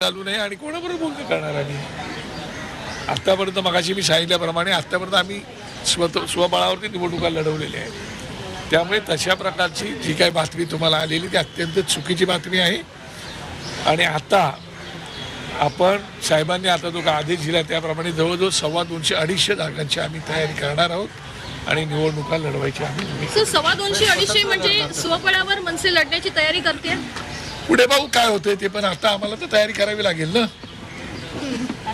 चालू नाही आणि कोणाबरोबर बोलणं करणार आम्ही? आत्तापर्यंत मगाशी मी सांगितल्याप्रमाणे आत्तापर्यंत आम्ही स्वत स्वबळावरती निवडणुका लढवलेल्या आहेत. त्यामुळे तशा प्रकारची जी काही बातमी तुम्हाला आलेली ती अत्यंत चुकीची बातमी आहे. आणि आता आपण साहेबांनी आता जो का आदेश दिला त्याप्रमाणे जवळजवळ सव्वा दोनशे अडीचशे जागांची आम्ही तयारी करणार आहोत आणि निवडणुका लढवायची आम्ही सव्वा दोनशे अडीचशे म्हणजे स्वबळावर मनसे लढण्याची तयारी करते पुढे भाऊ काय होतंय ते पण आता आम्हाला तर तयारी करावी लागेल ना.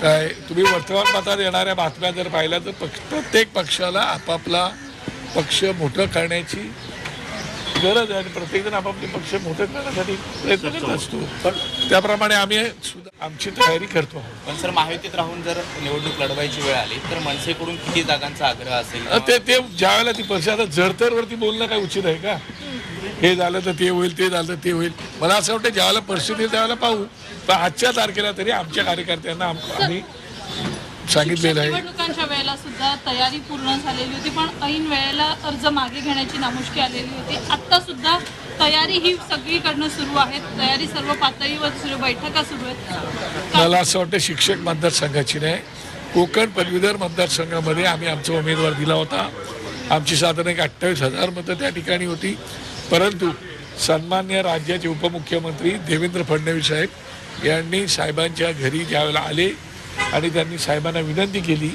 काय तुम्ही वर्तमानपत्रात येणाऱ्या बातम्या जर पाहिल्या तर पक्ष प्रत्येक पक्षाला आपापला पक्ष मोठं करण्याची गरज आहे आणि प्रत्येकजण आपापले पक्ष मोठं करण्यासाठी प्रयत्न करत असतो. पण त्याप्रमाणे आम्ही सुद्धा आमची तयारी करतो. पण सर महायुतीत राहून जर निवडणूक लढवायची वेळ आली तर मनसेकडून किती जागांचा आग्रह असेल? ते ते ज्या वेळेला ती पक्ष आता जरतरवरती बोलणं काय उचित आहे का? हे झालं तर ते होईल ते झालं तर ते होईल. मला असं वाटतं ज्यावेळेला परिस्थिती येईल त्यावेळेला पाहू. पण आजच्या तारखेला तरी आमच्या कार्यकर्त्यांना आम- आम्ही सांगितलेलं आहे. निवडणुकांच्या वेळेला सुद्धा तयारी पूर्ण झालेली होती पण ऐन वेळेला अर्ज मागे घेण्याची नामुष्की आलेली होती. आता सुद्धा तयारी ही सगळीकडनं सुरू आहे. तयारी सर्व पातळीवर सुरू बैठका सुरू आहेत. मला असं वाटतं शिक्षक मतदारसंघाची नाही. कोकण पदवीधर मतदारसंघामध्ये आम्ही आमचा उमेदवार दिला होता. आमची साधारण एक अठ्ठावीस हजार मतं त्या ठिकाणी होती. परंतु सन्मान्य राज्याचे उपमुख्यमंत्री देवेंद्र फडणवीस साहेब यांनी साहेबांच्या घरी ज्यावेळेला आले आणि त्यांनी साहेबांना विनंती केली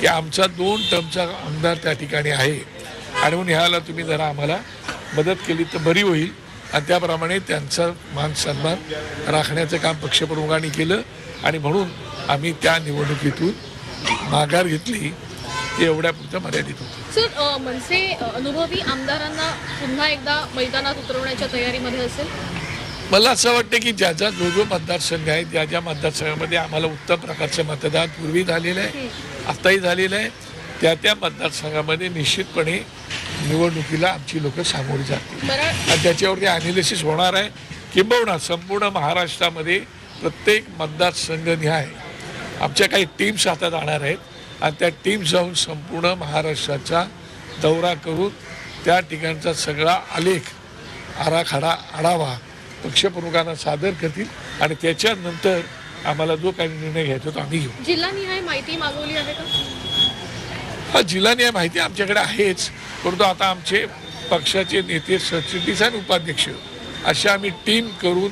की आमचा दोन टर्मचा आमदार त्या ठिकाणी आहे. आणि म्हणून ह्याला तुम्ही जरा आम्हाला मदत केली तर बरी होईल. आणि त्याप्रमाणे त्यांचा मान सन्मान राखण्याचं काम पक्षप्रमुखांनी केलं. आणि म्हणून आम्ही त्या निवडणुकीतून माघार घेतली. एवढ्यापुरतं मर्यादित होतं सर मनसे अनुभवी आमदारांना पुन्हा एकदा मैदानात उतरवण्याच्या तयारीमध्ये असेल? मला असं वाटतं की ज्याचा जो जो मतदारसंघ आहे ज्या ज्या मतदारसंघामध्ये आम्हाला उत्तम प्रकारचं मतदान पूर्वी झालेलं आहे आत्ताही झालेलं आहे त्या त्या मतदारसंघामध्ये निश्चितपणे निवडणुकीला आमची लोक सामोरी जातील. आणि त्याच्यावरती अनालिसिस होणार आहे. किंबहुना संपूर्ण महाराष्ट्रामध्ये प्रत्येक मतदारसंघ निहाय आमच्या काही टीम्स आता जाणार आहेत. आणि त्या टीम्स जाऊन संपूर्ण महाराष्ट्राचा दौरा करून त्या ठिकाणचा सगळा आलेख आराखडा आढावा पक्षप्रमुखांना सादर करतील आणि त्याच्यानंतर आम्हाला जो काही निर्णय घ्यायचा तो आम्ही घेऊ. जिल्हानिहाय माहिती मागवली आहे का? हा जिल्हानिहाय माहिती आमच्याकडे आहेच परंतु आता आमचे पक्षाचे नेते सरचिटणीस आणि उपाध्यक्ष अशा आम्ही टीम करून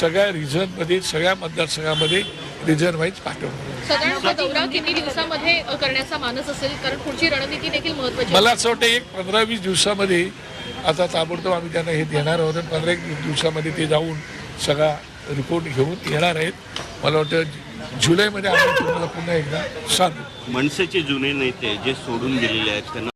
सगळ्या रिझनमध्ये सगळ्या मतदारसंघामध्ये रिझन वाईज पाठवणार साधारण हा दौरा किती दिवसामध्ये अ, करण्याचा मानस असेल? कारण पुढची रणनीती देखील महत्वाची आहे. मला असं वाटतं एक पंधरा वीस दिवसामध्ये आता ताबडतोब आम्ही त्यांना हे देणार आहोत पंधरा एक दिवसामध्ये ते जाऊन सगळा रिपोर्ट घेऊन येणार आहेत. मला वाटतं जुलैमध्ये आपण तुम्हाला पुन्हा एकदा सांगू. मनसेचे जुने नेते जे सोडून गेलेले आहेत त्यांना